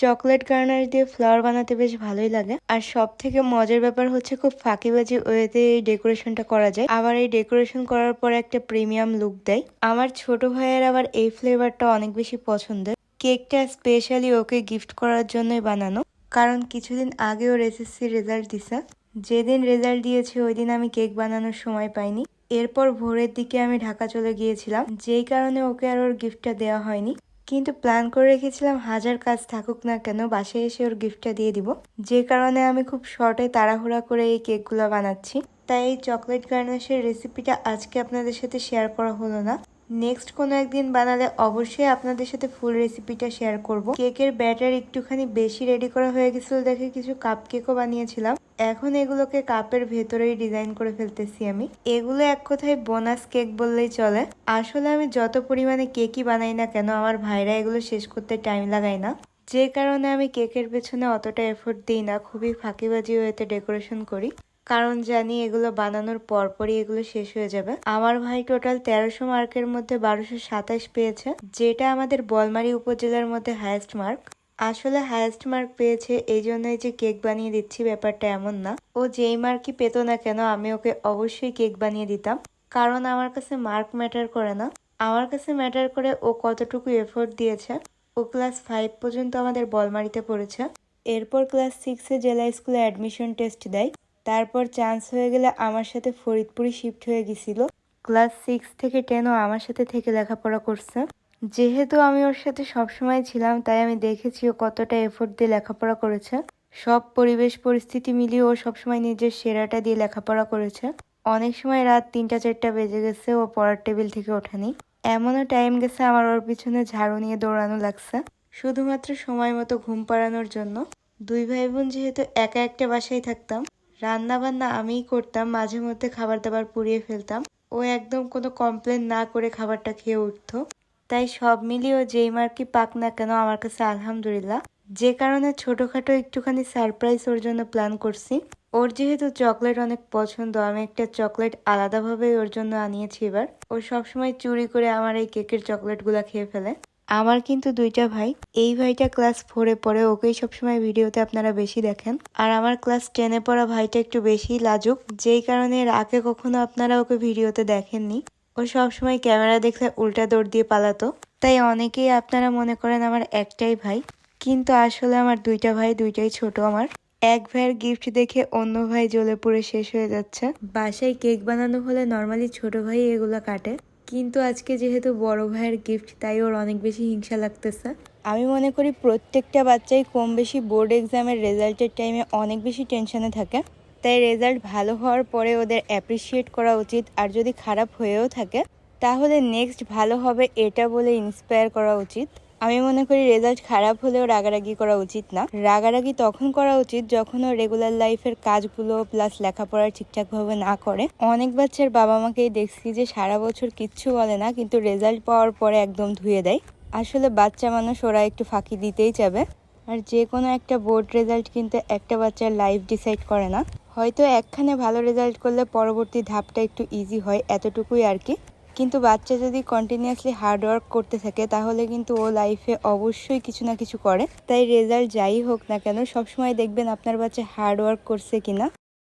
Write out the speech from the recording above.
Chocolate Garner দিয়ে flower বানাতে বেশ ভালোই লাগে। আর সব থেকে মজার ব্যাপার হচ্ছে খুব ফাঁকিবাজি ওয়েতে এই ডেকোরেশনটা করা যায়। আবার এই ডেকোরেশন করার পর একটা প্রিমিয়াম লুক দেয়। আমার ছোট ভাইয়ের আবার এই ফ্লেভারটা অনেক বেশি পছন্দের। কেকটা স্পেশালি ওকে গিফট করার জন্যই বানানো। কারণ কিছুদিন আগে ওর এসএসসি রেজাল্ট দিছে। যেদিন রেজাল্ট দিয়েছে ওই দিন আমি কেক বানানোর সময় পাইনি। এরপর ভোরের দিকে আমি ঢাকা চলে গিয়েছিলাম। যেই কারণে ওকে আর ওর গিফটটা দেওয়া হয়নি। কিন্তু প্ল্যান করে রেখেছিলাম হাজার কাজ থাকুক না কেন, বাসায় এসে ওর গিফটটা দিয়ে দিব। যে কারণে আমি খুব শর্টে তাড়াহুড়া করে এই কেকগুলো বানাচ্ছি। তাই এই চকলেট গার্নিশের রেসিপিটা আজকে আপনাদের সাথে শেয়ার করা হলো না। নেক্সট কোনো একদিন বানালে অবশ্যই আপনাদের সাথে ফুল রেসিপিটা শেয়ার করব। কেকের ব্যাটার একটুখানি বেশি রেডি করা হয়ে গেছিল দেখে কিছু কাপ কেকও বানিয়েছিলাম। এখন এগুলোকে কাপের ভেতরেই ডিজাইন করে ফেলতেছি আমি। এগুলো এক কথায় বোনাস কেক বললেই চলে। আসলে আমি যত পরিমাণে কেকই বানাই না কেন, আমার ভাইরা এগুলো শেষ করতে টাইম লাগায় না। যে কারণে আমি কেকের পেছনে অতটা এফোর্ট দিই না, খুবই ফাঁকিবাজি হয়েতে ডেকোরেশন করি। কারণ জানি এগুলো বানানোর পরপরই এগুলো শেষ হয়ে যাবে। আমার ভাই টোটাল তেরোশো মার্কের মধ্যে বারোশো সাতাশ পেয়েছে, যেটা আমাদের বলমারি উপজেলার মধ্যে হায়েস্ট মার্ক আসলে হায়েস্ট মার্ক পেয়েছে, এই জন্যই যে কেক বানিয়ে দিচ্ছি ব্যাপারটা এমন না। ও যেই মার্কই পেত না কেন, আমি ওকে অবশ্যই কেক বানিয়ে দিতাম। কারণ আমার কাছে মার্ক ম্যাটার করে না। আমার কাছে ম্যাটার করে ও কতটুকু এফোর্ট দিয়েছে। ও ক্লাস ফাইভ পর্যন্ত আমাদের বলমারিতে পড়েছে। এরপর ক্লাস সিক্সে জেলা স্কুলে অ্যাডমিশন টেস্ট দেয়। তারপর চান্স হয়ে গেলে আমার সাথে ফরিদপুরে শিফট হয়ে গেছিল। ক্লাস সিক্স থেকে টেনও আমার সাথে থেকে লেখাপড়া করছে। যেহেতু আমি ওর সাথে সবসময় ছিলাম, তাই আমি দেখেছি ও কতটা এফোর্ট দিয়ে লেখাপড়া করেছে। সব পরিবেশ, পরিস্থিতি মিলিয়ে ও সবসময় নিজের সেরাটা দিয়ে লেখাপড়া করেছে। অনেক সময় রাত তিনটা, চারটা বেজে গেছে, ও পড়ার টেবিল থেকে ওঠেনি। এমনও টাইম গেছে আমার ওর পিছনে ঝাড়ু নিয়ে দৌড়ানো লাগছে। শুধুমাত্র সময় মতো ঘুম পাড়ানোর জন্য। দুই ভাই বোন যেহেতু একা একটা বাসায় থাকতাম রান্না বান্না আমিই করতাম, মাঝে মধ্যে খাবার দাবার পুড়িয়ে ফেলতাম। ও একদম কোনো কমপ্লেন না করে খাবারটা খেয়ে উঠতো। তাই সব মিলিয়েও যেই মার্কি পাক না কেন আমার কাছে আলহামদুলিল্লাহ। যে কারণে ছোটোখাটো একটুখানি সারপ্রাইজ ওর জন্য প্ল্যান করছি। ওর যেহেতু চকলেট অনেক পছন্দ, আমি একটা চকলেট আলাদাভাবে ওর জন্য আনিয়েছি এবার। ও সবসময় চুরি করে আমার এই কেকের চকলেটগুলো খেয়ে ফেলে। আমার কিন্তু দুইটা ভাই। এই ভাইটা ক্লাস ফোরে পড়ে, ওকেই সবসময় ভিডিওতে আপনারা বেশি দেখেন। আর আমার ক্লাস টেনে পড়া ভাইটা একটু বেশি লাজুক। যেই কারণে এর আগে কখনো আপনারা ওকে ভিডিওতে দেখেননি। ও সবসময় ক্যামেরা দেখলে উল্টা দৌড় দিয়ে পালাতো। তাই অনেকেই আপনারা মনে করেন আমার একটাই ভাই, কিন্তু আসলে আমার দুইটা ভাই দুইটাই ছোট আমার। এক ভাইয়ের গিফট দেখে অন্য ভাই জ্বলে পুড়ে শেষ হয়ে যাচ্ছে। বাসায় কেক বানানো হলে নর্মালি ছোট ভাই এগুলো কাটে, কিন্তু আজকে যেহেতু বড় ভাইয়ের গিফট তাই ওর অনেক বেশি হিংসা লাগতেছে। আমি মনে করি প্রত্যেকটা বাচ্চাই কম বেশি বোর্ড এক্সামের রেজাল্টের টাইমে অনেক বেশি টেনশনে থাকে। তাই রেজাল্ট ভালো হওয়ার পরে ওদের অ্যাপ্রিসিয়েট করা উচিত। আর যদি খারাপ হয়েও থাকে, তাহলে নেক্সট ভালো হবে এটা বলে ইন্সপায়ার করা উচিত। আমি মনে করি রেজাল্ট খারাপ হলেও রাগারাগি করা উচিত না। রাগারাগি তখন করা উচিত যখন ও রেগুলার লাইফের কাজগুলো প্লাস লেখাপড়া ঠিকঠাকভাবে না করে। অনেক বাচ্চার বাবা মাকেই দেখছি যে সারা বছর কিচ্ছু বলে না, কিন্তু রেজাল্ট পাওয়ার পরে একদম ধুয়ে দেয়। আসলে বাচ্চা মানুষ ওরা একটু ফাঁকি দিতেই যাবে আর যে কোনো একটা বোর্ড রেজাল্ট কিন্তু একটা বাচ্চার লাইফ ডিসাইড করে না। হয়তো একখানে ভালো রেজাল্ট করলে পরবর্তী ধাপটা একটু ইজি হয়, এতটুকুই আর কি। কিন্তু বাচ্চা যদি কন্টিনিউয়াসলি হার্ড ওয়ার্ক করতে থাকে, তাহলে কিন্তু ও লাইফে অবশ্যই কিছু না কিছু করে। তাই রেজাল্ট যাই হোক না কেন, সবসময় দেখবেন আপনার বাচ্চা হার্ডওয়ার্ক করছে কিনা।